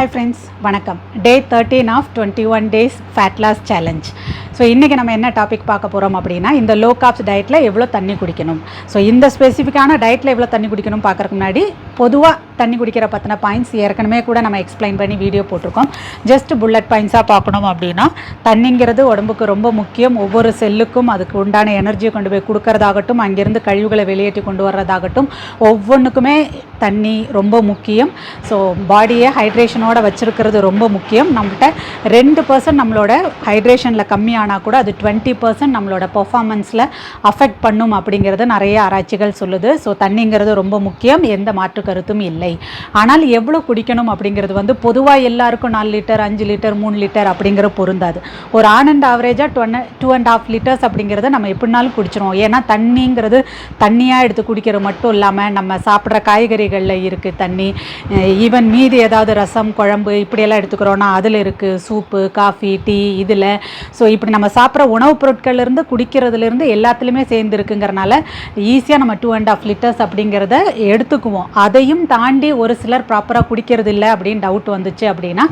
Hi friends வணக்கம். Day thirteen of twenty one days fat loss challenge so இன்றைக்கி நம்ம என்ன டாபிக் பார்க்க போகிறோம் அப்படின்னா இந்த லோ காப்ஸ் டயட்டில் எவ்வளோ தண்ணி குடிக்கணும்? ஸோ இந்த ஸ்பெசிஃபிக்கான டயட்டில் எவ்வளோ தண்ணி குடிக்கணும் பார்க்குறக்கு முன்னாடி பொதுவாக தண்ணி குடிக்கிற பற்றின பாயிண்ட்ஸ் ஏற்கனவே கூட நம்ம எக்ஸ்பிளைன் பண்ணி வீடியோ போட்டிருக்கோம். ஜஸ்ட் புல்லட் பாயிண்ட்ஸாக பார்க்கணும் அப்படின்னா தண்ணிங்கிறது உடம்புக்கு ரொம்ப முக்கியம். ஒவ்வொரு செல்லுக்கும் அதுக்கு உண்டான எனர்ஜியை கொண்டு போய் கொடுக்கறதாகட்டும் அங்கேருந்து கழிவுகளை வெளியேற்றி கொண்டு வர்றதாகட்டும் ஒவ்வொன்றுக்குமே தண்ணி ரொம்ப முக்கியம். ஸோ பாடியை ஹைட்ரேஷனோட வச்சுருக்கிறது ரொம்ப முக்கியம். நம்மகிட்ட ரெண்டு பர்சன்ட் நம்மளோட ஹைட்ரேஷனில் கம்மியான கம்மியானால் கூட அது டுவெண்ட்டி பர்சன்ட் நம்மளோட பர்ஃபாமன்ஸில் அஃபெக்ட் பண்ணும் அப்படிங்கிறது நிறைய ஆராய்ச்சிகள் சொல்லுது. ஸோ தண்ணிங்கிறது ரொம்ப முக்கியம். எந்த மாற்று கருத்தும் இல்லை. ஆனால் எவ்வளோ குடிக்கணும் அப்படிங்கிறது வந்து பொதுவாக எல்லாருக்கும் நாலு லிட்டர் அஞ்சு லிட்டர் மூணு லிட்டர் அப்படிங்கிற பொருந்தாது ஒரு ஆன் அண்ட் ஆவரேஜாக டொன் டூ அண்ட் ஆஃப் லிட்டர்ஸ் அப்படிங்கிறத நம்ம எப்படினாலும் குடிச்சிருவோம். ஏன்னா தண்ணிங்கிறது தண்ணியாக எடுத்து குடிக்கிறது மட்டும் இல்லாமல் நம்ம சாப்பிட்ற காய்கறிகளில் இருக்குது தண்ணி. ஈவன் மீதி ஏதாவது ரசம் குழம்பு இப்படியெல்லாம் எடுத்துக்கிறோன்னா அதில் இருக்குது சூப்பு காஃபி டீ இதில். ஸோ இப்படி நம்ம நம்ம சாப்பிட்ற உணவுப் பொருட்கள்லேருந்து குடிக்கிறதுலேருந்து எல்லாத்துலேயுமே சேர்ந்து இருக்குங்கிறனால ஈஸியாக நம்ம டூ அண்ட் ஆஃப் லிட்டர்ஸ் அப்படிங்கிறத எடுத்துக்குவோம். அதையும் தாண்டி ஒரு சிலர் ப்ராப்பராக குடிக்கிறது இல்லை அப்படின்னு டவுட் வந்துச்சு அப்படின்னா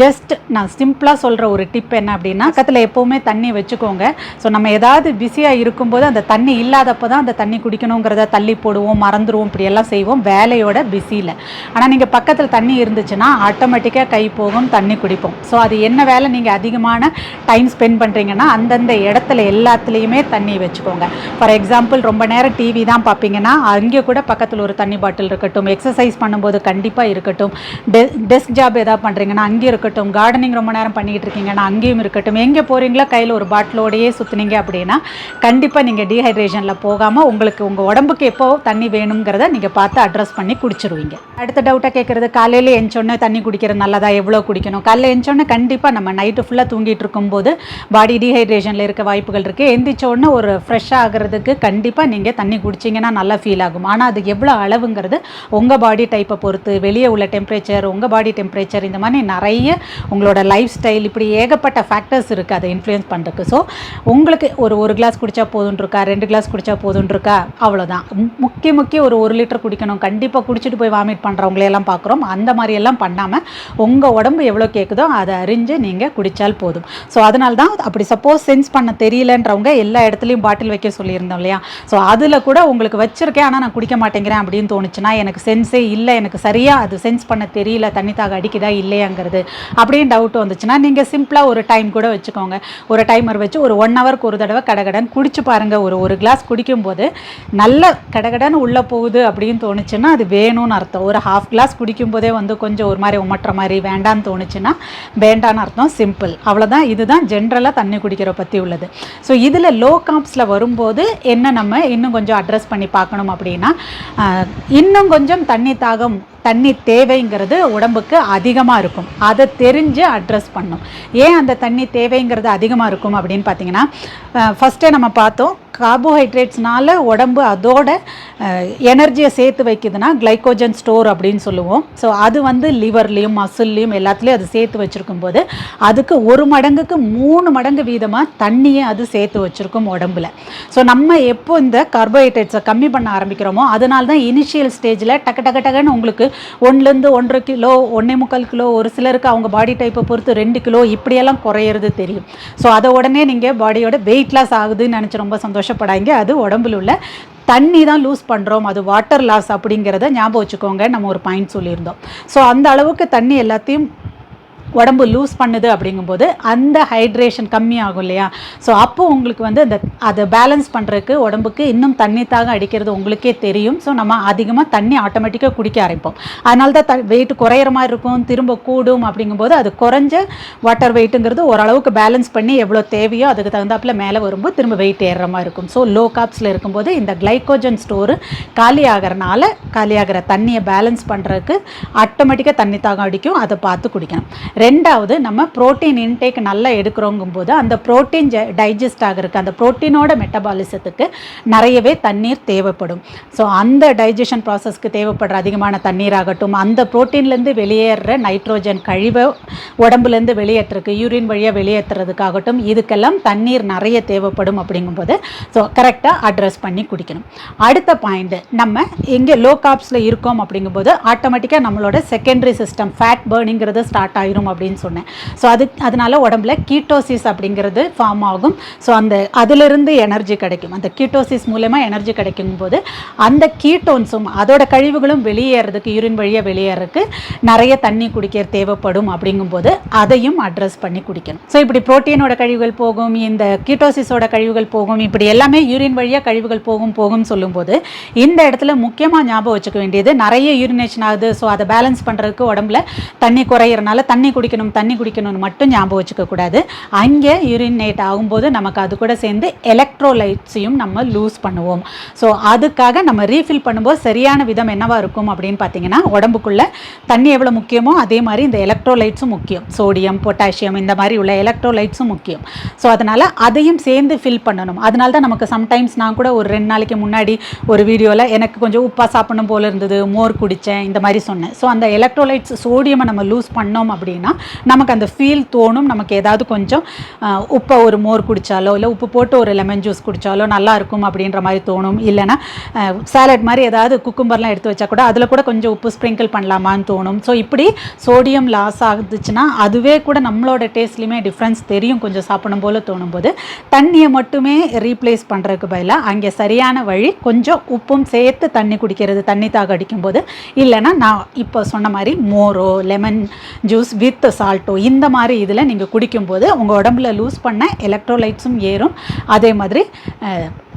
ஜஸ்ட் நான் சிம்பிளாக சொல்கிற ஒரு டிப் என்ன அப்படின்னா பக்கத்தில் எப்போவுமே தண்ணி வச்சுக்கோங்க. ஸோ நம்ம ஏதாவது பிஸியாக இருக்கும்போது அந்த தண்ணி இல்லாதப்போ தான் அந்த தண்ணி குடிக்கணுங்கிறத தள்ளி போடுவோம் மறந்துடுவோம் இப்படியெல்லாம் செய்வோம் வேலையோட பிஸியில் ஆனால் நீங்கள் பக்கத்தில் தண்ணி இருந்துச்சுன்னா ஆட்டோமேட்டிக்காக கை போகும் தண்ணி குடிப்போம். ஸோ அது என்ன வேலை? நீங்கள் அதிகமான டைம் ஸ்பெண்ட் பண்ணுறீங்கன்னா அந்தந்த இடத்துல எல்லாத்துலேயுமே தண்ணி வச்சுக்கோங்க. ஃபார் எக்ஸாம்பிள் ரொம்ப நேரம் டிவி தான் பார்ப்பீங்கன்னா அங்கே கூட பக்கத்தில் ஒரு தண்ணி பாட்டில் இருக்கட்டும் எக்ஸசைஸ் பண்ணும்போது கண்டிப்பாக இருக்கட்டும். டெ டெஸ்க் ஜாப் எதாவது பண்ணுறீங்கன்னா அங்கே இருக்கட்டும். கார்டனிங் ரொம்ப நேரம் பண்ணிக்கிட்டு இருக்கீங்கன்னா அங்கேயும் இருக்கட்டும். எங்கே போகிறீங்களோ கையில் ஒரு பாட்டிலோடையே சுற்றுனீங்க அப்படின்னா கண்டிப்பாக நீங்கள் டீஹைட்ரேஷனில் போகாமல் உங்களுக்கு உங்கள் உடம்புக்கு எப்போ தண்ணி வேணுங்கிறத நீங்கள் பார்த்து அட்ரஸ் பண்ணி குடிச்சிருவீங்க. அடுத்த டவுட்டாக கேட்குறது காலையில் எஞ்சோடனே தண்ணி குடிக்கிறது நல்லதா? எவ்வளோ குடிக்கணும்? காலையில் எஞ்சோடனே கண்டிப்பாக நம்ம நைட்டு ஃபுல்லாக தூங்கிட்டு இருக்கும்போது பாடி டீஹைட்ரேஷனில் இருக்க வாய்ப்புகள் இருக்குது எந்திரிச்ச உடனே ஒரு ஃப்ரெஷ்ஷாக ஆகிறதுக்கு கண்டிப்பாக நீங்கள் தண்ணி குடிச்சிங்கன்னா நல்லா ஃபீல் ஆகும். ஆனால் அது எவ்வளோ அளவுங்கிறது உங்கள் பாடி டைப்பை பொறுத்து வெளியே உள்ள டெம்பரேச்சர் உங்கள் பாடி டெம்பரேச்சர் இந்த மாதிரி நிறைய உங்களோட லைஃப் ஸ்டைல் இப்படி ஏகப்பட்ட ஃபேக்டர்ஸ் இருக்குது அதை இன்ஃப்ளூயன்ஸ் பண்ணுறதுக்கு ஸோ உங்களுக்கு ஒரு ஒரு கிளாஸ் குடித்தா போதுன்ருக்கா ரெண்டு கிளாஸ் குடித்தா போதும் அவ்வளோதான் முக்கிய முக்கிய ஒரு ஒரு லிட்டர் குடிக்கணும். கண்டிப்பாக குடிச்சிட்டு போய் வாமிட் பண்ணுறவங்களையெல்லாம் பார்க்குறோம் அந்த மாதிரியெல்லாம் பண்ணாமல் உங்கள் உடம்பு எவ்வளோ கேட்குதோ அதை அறிஞ்சு நீங்கள் குடித்தால் போதும். ஸோ அதனால தான் அப்படி சப்போஸ் சென்ஸ் பண்ண தெரியலன்றவங்க எல்லா இடத்துலையும் பாட்டில் வைக்க சொல்லியிருந்தோம் இல்லையா? ஸோ அதில் கூட உங்களுக்கு வச்சிருக்கேன் ஆனால் நான் குடிக்க மாட்டேங்கிறேன் அப்படின்னு தோணுச்சுன்னா எனக்கு சென்ஸே இல்லை எனக்கு சரியாக அது சென்ஸ் பண்ண தெரியல தண்ணி தாக அடிக்குதா இல்லையாங்கிறது அப்படின்னு டவுட் வந்துச்சுன்னா நீங்கள் சிம்பிளாக ஒரு டைம் கூட வச்சுக்கோங்க. ஒரு டைமர் வச்சு ஒரு ஒன் ஹவருக்கு ஒரு தடவை கடகடன் குடிச்சு பாருங்கள் ஒரு ஒரு கிளாஸ் குடிக்கும்போது நல்ல கடகடன் உள்ளே போகுது அப்படின்னு தோணுச்சுன்னா அது வேணும்னு அர்த்தம். ஒரு ஹாஃப் கிளாஸ் குடிக்கும்போதே வந்து கொஞ்சம் ஒரு மாதிரி உமட்டுற மாதிரி வேண்டான்னு தோணுச்சுன்னா வேண்டான்னு அர்த்தம். சிம்பிள் அவ்வளோதான் இதுதான் ஜென்ரலாக தண்ணி குடிக்கிற பற்றி உள்ளது. ஸோ இதில் லோ காப்ஸில் வரும்போது என்ன நம்ம இன்னும் கொஞ்சம் அட்ரஸ் பண்ணி பார்க்கணும் அப்படின்னா இன்னும் கொஞ்சம் தண்ணி தாகம் தண்ணி தேவைங்கிறது உடம்புக்கு அதிகமாக இருக்கும். அதை தெரிஞ்சு அட்ரஸ் பண்ணும். ஏன் அந்த தண்ணி தேவைங்கிறது அதிகமாக இருக்கும் அப்படின்னு பார்த்தீங்கன்னா ஃபஸ்ட்டே நம்ம பார்த்தோம் கார்போஹைட்ரேட்ஸ்னால உடம்பு அதோட எனர்ஜியை சேர்த்து வைக்குதுன்னா கிளைக்கோஜன் ஸ்டோர் அப்படின்னு சொல்லுவோம். ஸோ அது வந்து லிவர்லேயும் மசில்லையும் எல்லாத்துலேயும் அது சேர்த்து வச்சுருக்கும் போது அதுக்கு ஒரு மடங்குக்கு மூணு மடங்கு வீதமாக தண்ணியை அது சேர்த்து வச்சுருக்கும் உடம்புல. ஸோ நம்ம எப்போ இந்த கார்போஹைட்ரேட்ஸை கம்மி பண்ண ஆரம்பிக்கிறோமோ அதனால தான் இனிஷியல் ஸ்டேஜில் டக்கு டக்கு டக்குன்னு உங்களுக்கு ஒன்றுலேருந்து ஒன்றரை கிலோ ஒன்றே முக்கால் கிலோ ஒரு சிலருக்கு அவங்க பாடி டைப்பை பொறுத்து ரெண்டு கிலோ இப்படியெல்லாம் குறையிறது தெரியும். ஸோ அதை உடனே நீங்கள் பாடியோட வெயிட் லாஸ் ஆகுதுன்னு நினச்சி ரொம்ப சந்தோஷப்படாங்க அது உடம்புல உள்ள தண்ணி தான் லூஸ் பண்ணுறோம் அது வாட்டர் லாஸ் அப்படிங்கிறத ஞாபகம் வச்சுக்கோங்க. நம்ம ஒரு பாயிண்ட் சொல்லியிருந்தோம். ஸோ அந்த அளவுக்கு தண்ணி எல்லாத்தையும் உடம்பு லூஸ் பண்ணுது அப்படிங்கும்போது அந்த ஹைட்ரேஷன் கம்மியாகும் இல்லையா? ஸோ அப்போது உங்களுக்கு வந்து அந்த அதை பேலன்ஸ் பண்ணுறதுக்கு உடம்புக்கு இன்னும் தண்ணி தாக அடிக்கிறது உங்களுக்கே தெரியும். ஸோ நம்ம அதிகமாக தண்ணி ஆட்டோமேட்டிக்காக குடிக்க ஆரம்பிப்போம். அதனால தான் த வெயிட் குறையிற மாதிரி இருக்கும் திரும்ப கூடும் அப்படிங்கும்போது அது குறைஞ்ச வாட்டர் வெயிட்டுங்கிறது ஓரளவுக்கு பேலன்ஸ் பண்ணி எவ்வளோ தேவையோ அதுக்கு தகுந்தாப்புல மேலே வரும்போது திரும்ப வெயிட் ஏறுற மாதிரி இருக்கும். ஸோ லோ காப்ஸில் இருக்கும்போது இந்த கிளைக்கோஜன் ஸ்டோரு காலி ஆகிறனால காலியாகிற தண்ணியை பேலன்ஸ் பண்ணுறதுக்கு ஆட்டோமேட்டிக்காக தண்ணி தாகம் அடிக்கும். அதை பார்த்து குடிக்கணும். ரெண்டாவது நம்ம ப்ரோட்டீன் இன்டேக் நல்லா எடுக்கிறோங்கும் போது அந்த ப்ரோட்டீன் டைஜஸ்ட் ஆகிறதுக்கு அந்த ப்ரோட்டீனோட மெட்டபாலிசத்துக்கு நிறையவே தண்ணீர் தேவைப்படும். ஸோ அந்த டைஜஷன் ப்ராசஸ்க்கு தேவைப்படுற அதிகமான தண்ணீர் ஆகட்டும் அந்த ப்ரோட்டீன்லேருந்து வெளியேற நைட்ரோஜன் கழிவை உடம்புலேருந்து வெளியேற்றுறதுக்கு யூரின் வழியாக வெளியேற்றுறதுக்காகட்டும் இதுக்கெல்லாம் தண்ணீர் நிறைய தேவைப்படும் அப்படிங்கும்போது ஸோ கரெக்டாக அட்ரஸ் பண்ணி குடிக்கணும். அடுத்த பாயிண்ட்டு நம்ம இங்கே லோ காப்ஸில் இருக்கோம் அப்படிங்கும்போது ஆட்டோமேட்டிக்காக நம்மளோட செகண்டரி சிஸ்டம் ஃபேட் பேர்னிங்கிறது ஸ்டார்ட் ஆயிரும் அப்படின்னு சொன்னேன். ஸோ அது அதனால உடம்புல கீட்டோசிஸ் அப்படிங்கிறது ஃபார்ம் ஆகும். ஸோ அந்த அதிலிருந்து எனர்ஜி கிடைக்கும். அந்த கீட்டோசிஸ் மூலயமா எனர்ஜி கிடைக்கும் போது அந்த கீட்டோன்ஸும் அதோட கழிவுகளும் வெளியேறதுக்கு யூரின் வழியாக வெளியேறதுக்கு நிறைய தண்ணி குடிக்க தேவைப்படும் அப்படிங்கும்போது அதையும் அட்ரஸ் பண்ணி குடிக்கணும். ஸோ இப்படி புரோட்டீனோட கழிவுகள் போகும் இந்த கீட்டோசிஸோட கழிவுகள் போகும் இப்படி எல்லாமே யூரின் வழியாக கழிவுகள் போகும் போகும் சொல்லும்போது இந்த இடத்துல முக்கியமாக ஞாபகம் வச்சுக்க வேண்டியது நிறைய யூரினேஷன் ஆகுது. ஸோ அதை பேலன்ஸ் பண்ணுறதுக்கு உடம்புல தண்ணி குறையிறனால தண்ணி குடிக்கணும் தண்ணி குடிக்கணும்னு மட்டும் ஞாபகம் வச்சுக்கக்கூடாது அங்கே யூரினேட் ஆகும்போது நமக்கு அது கூட சேர்ந்து எலக்ட்ரோலைட்ஸையும் நம்ம லூஸ் பண்ணுவோம். ஸோ அதுக்காக நம்ம ரீஃபில் பண்ணும்போது சரியான விதம் என்னவாக இருக்கும் அப்படின்னு பார்த்தீங்கன்னா உடம்புக்குள்ள தண்ணி எவ்வளோ முக்கியமோ அதே மாதிரி இந்த எலக்ட்ரோலைட்ஸும் முக்கியம். சோடியம் பொட்டாசியம் இந்த மாதிரி உள்ள எலக்ட்ரோலைட்ஸும் முக்கியம். ஸோ அதனால் அதையும் சேர்ந்து ஃபில் பண்ணணும். அதனால தான் நமக்கு சம்டைம்ஸ் நான் கூட ஒரு ரெண்டு நாளைக்கு முன்னாடி ஒரு வீடியோவில் எனக்கு கொஞ்சம் உப்பாக சாப்பிடணும் போல இருந்தது மோர் குடித்தேன் இந்த மாதிரி சொன்னேன். ஸோ அந்த எலக்ட்ரோலைட்ஸ் சோடியமை நம்ம லூஸ் பண்ணோம் அப்படின்னா நமக்கு அந்த ஃபீல் தோணும். நமக்கு ஏதாவது கொஞ்சம் உப்பை ஒரு மோர் குடித்தாலோ இல்லை உப்பு போட்டு ஒரு லெமன் ஜூஸ் குடித்தாலோ நல்லா இருக்கும் அப்படின்ற மாதிரி தோணும். இல்லைன்னா சாலட் மாதிரி ஏதாவது குக்கும்பர்லாம் எடுத்து வச்சா கூட அதில் கூட கொஞ்சம் உப்பு ஸ்ப்ரிங்கிள் பண்ணலாமான்னு தோணும். ஸோ இப்படி சோடியம் லாஸ் ஆகுதுச்சுன்னா அதுவே கூட நம்மளோட டேஸ்ட்லையுமே டிஃப்ரென்ஸ் தெரியும். கொஞ்சம் சாப்பிடும் போல தோணும் போது தண்ணியை மட்டுமே ரீப்ளேஸ் பண்ணுறதுக்கு பதிலாக அங்கே சரியான வழி கொஞ்சம் உப்பும் சேர்த்து தண்ணி குடிக்கிறது தண்ணி தாக அடிக்கும்போது. இல்லைன்னா நான் இப்போ சொன்ன மாதிரி மோரோ லெமன் ஜூஸ் வித் சால்ட்டோ இந்த மாதிரி இதில் நீங்கள் குடிக்கும்போது உங்கள் உடம்புல லூஸ் பண்ண எலக்ட்ரோலைட்ஸும் ஏறும். அதே மாதிரி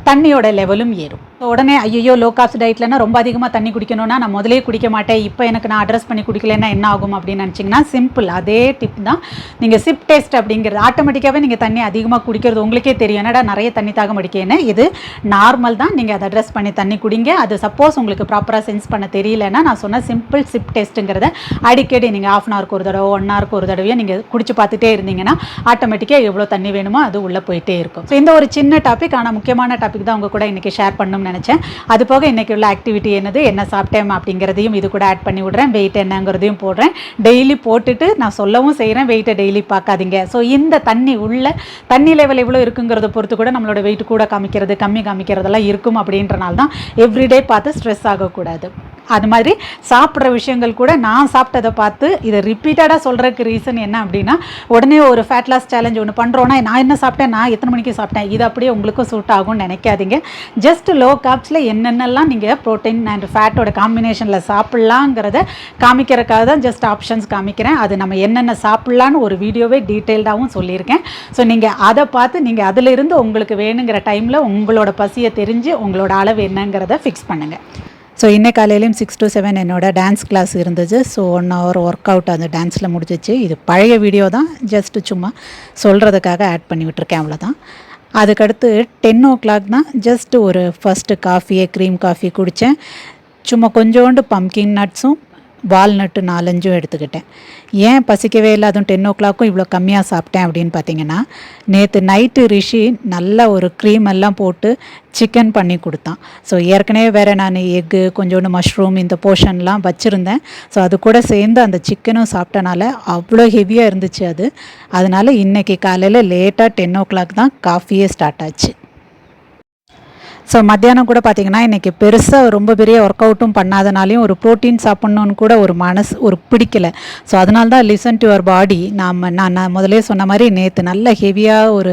தண்ணியோட லெவலும் ஏறும். உடனே ஐயோ லோ காஸ்ட் டயட்லனா ரொம்ப அதிகமாக தண்ணி குடிக்கணும்னா நான் முதலே குடிக்க மாட்டேன். இப்போ எனக்கு நான் அட்ரஸ் பண்ணி குடிக்கலன்னா என்ன ஆகும் அப்படின்னு நினச்சிங்கன்னா சிம்பிள் அதே டிப் தான். நீங்கள் சிப் டேஸ்ட் அப்படிங்கிறது ஆட்டோமேட்டிக்காகவே நீங்கள் தண்ணி அதிகமாக குடிக்கிறது உங்களுக்கே தெரியும். என்னடா நிறைய தண்ணி தாகம் அடிக்கேன்னு. இது நார்மல் தான். நீங்கள் அதை அட்ரஸ் பண்ணி தண்ணி குடிங்க. அது சப்போஸ் உங்களுக்கு ப்ராப்பராக சென்ஸ் பண்ண தெரியலன்னா நான் சொன்ன சிம்பிள் சிப் டேஸ்ட்டுங்கிறத அடிக்கடி நீங்கள் ஆஃப் அன் ஹவருக்கு ஒரு தடவை ஒன் ஹவருக்கு ஒரு தடவையோ நீங்கள் குடிச்சு பார்த்துட்டே இருந்தீங்கன்னா ஆட்டோமேட்டிக்காக எவ்வளோ தண்ணி வேணுமோ அது உள்ளே போயிட்டே இருக்கும். ஸோ இந்த ஒரு சின்ன டாபிக் ஆனால் முக்கியமான டாபிக் தான் உங்கள் கூட இன்றைக்கி ஷேர் நினச்சேன். அது போக இன்றைக்கி உள்ள ஆக்டிவிட்டி என்னது என்ன சாப்பிட்டேன் அப்படிங்கிறதையும் இது கூட ஆட் பண்ணி விட்றேன். வெயிட் என்னங்கிறதையும் போடுறேன். டெய்லி போட்டுட்டு நான் சொல்லவும் செய்கிறேன் வெயிட்டை டெய்லி பார்க்காதீங்க. ஸோ இந்த தண்ணி உள்ள தண்ணி லெவல் எவ்வளோ இருக்குங்கிறத பொறுத்து கூட நம்மளோட வெயிட் கூட காமிக்கிறது கம்மி காமிக்கிறதெல்லாம் இருக்கும் அப்படின்றனால தான் எவ்ரிடே பார்த்து ஸ்ட்ரெஸ் ஆகக்கூடாது. அது மாதிரி சாப்பிட்ற விஷயங்கள் கூட நான் சாப்பிட்டதை பார்த்து இதை ரிப்பீட்டடாக சொல்கிறதுக்கு ரீசன் என்ன அப்படின்னா உடனே ஒரு ஃபேட் லாஸ் சேலஞ்ச் ஒன்று பண்ணுறோன்னா நான் என்ன சாப்பிட்டேன்? நான் எத்தனை மணிக்கு சாப்பிட்டேன்? இது அப்படியே உங்களுக்கும் சூட் ஆகும்னு நினைக்காதீங்க. ஜஸ்ட் லோ காப்ஸில் என்னென்னலாம் நீங்கள் ப்ரோட்டீன் அண்ட் ஃபேட்டோட காம்பினேஷனில் சாப்பிட்லாங்கிறத காமிக்கிறதுக்காக தான் ஜஸ்ட் ஆப்ஷன்ஸ் காமிக்கிறேன். அது நம்ம என்னென்ன சாப்பிட்லான்னு ஒரு வீடியோவே டீட்டெயில்டாகவும் சொல்லியிருக்கேன். ஸோ நீங்கள் அதை பார்த்து நீங்கள் அதிலிருந்து உங்களுக்கு வேணுங்கிற டைமில் உங்களோட பசியை தெரிஞ்சு உங்களோட அளவு என்னங்கிறத ஃபிக்ஸ் பண்ணுங்கள் ஸோ இன்னை காலையிலையும் சிக்ஸ் டு செவன் என்னோட டான்ஸ் கிளாஸ் இருந்துச்சு so one hour work out அந்த டான்ஸில் முடிஞ்சிச்சு. இது பழைய வீடியோ தான். ஜஸ்ட்டு சும்மா சொல்கிறதுக்காக ஆட் பண்ணி விட்டுருக்கேன் அவ்வளோதான் அதுக்கடுத்து டென் ஓ கிளாக் தான் ஜஸ்ட் ஒரு ஃபஸ்ட்டு காஃபியே க்ரீம் காஃபி குடித்தேன் சும்மா கொஞ்சோண்டு பம்கின் நட்ஸும் வால்நட்டு நாலஞ்சும் எடுத்துக்கிட்டேன். ஏன் பசிக்கவே இல்லை? அதுவும் டென் ஓ கிளாக்கும் இவ்வளோ கம்மியாக சாப்பிட்டேன் அப்படின்னு பார்த்தீங்கன்னா நேற்று நைட்டு ரிஷி நல்ல ஒரு க்ரீம் எல்லாம் போட்டு சிக்கன் பண்ணி கொடுத்தான். ஸோ ஏற்கனவே வேறு நான் எக்கு கொஞ்சோண்டு மஷ்ரூம் இந்த போர்ஷன்லாம் வச்சுருந்தேன். ஸோ அது கூட சேர்ந்து அந்த சிக்கனும் சாப்பிட்டனால அவ்வளோ ஹெவியாக இருந்துச்சு அது. அதனால் இன்றைக்கி காலையில் லேட்டாக டென் ஓ கிளாக் தான் காஃபியே ஸ்டார்ட் ஆச்சு. ஸோ மத்தியானம் கூட பார்த்தீங்கன்னா இன்றைக்கி பெருசாக ரொம்ப பெரிய ஒர்க் அவுட்டும் பண்ணாதனாலையும் ஒரு ப்ரோட்டீன் சாப்பிட்ணுன்னு கூட ஒரு மனசு ஒரு பிடிக்கல. ஸோ அதனால தான் லிசன் டு அவர் பாடி நாம் நான் நான் முதலே சொன்ன மாதிரி நேற்று நல்ல ஹெவியாக ஒரு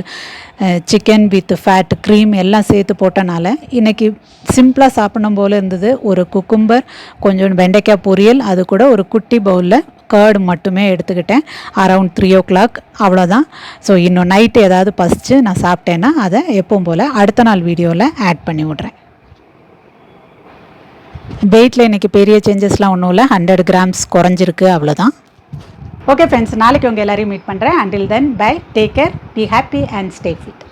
சிக்கன் வித் ஃபேட் க்ரீம் எல்லாம் சேர்த்து போட்டனால இன்றைக்கி சிம்பிளாக சாப்பிடணும் போல் இருந்தது. ஒரு குக்கும்பர் கொஞ்சம் வெண்டைக்காய் பொரியல் அது கூட ஒரு குட்டி பவுலில் கேர்டு மட்டுமே எடுத்துக்கிட்டேன். அரவுண்ட் த்ரீ ஓ கிளாக் அவ்வளோதான் ஸோ இன்னும் நைட்டு ஏதாவது பசிச்சு நான் சாப்பிட்டேன்னா அதை எப்பவும் போல் அடுத்த நாள் வீடியோவில் ஆட் பண்ணி விட்றேன். வெயிட்டில் இன்றைக்கி பெரிய சேஞ்சஸ்லாம் ஒன்றும் இல்லை. ஹண்ட்ரட் கிராம்ஸ் குறைஞ்சிருக்கு அவ்வளோதான் ஓகே ஃப்ரெண்ட்ஸ் நாளைக்கு உங்கள் எல்லோரையும் மீட் பண்ணுறேன் until then bye take care be happy and stay fit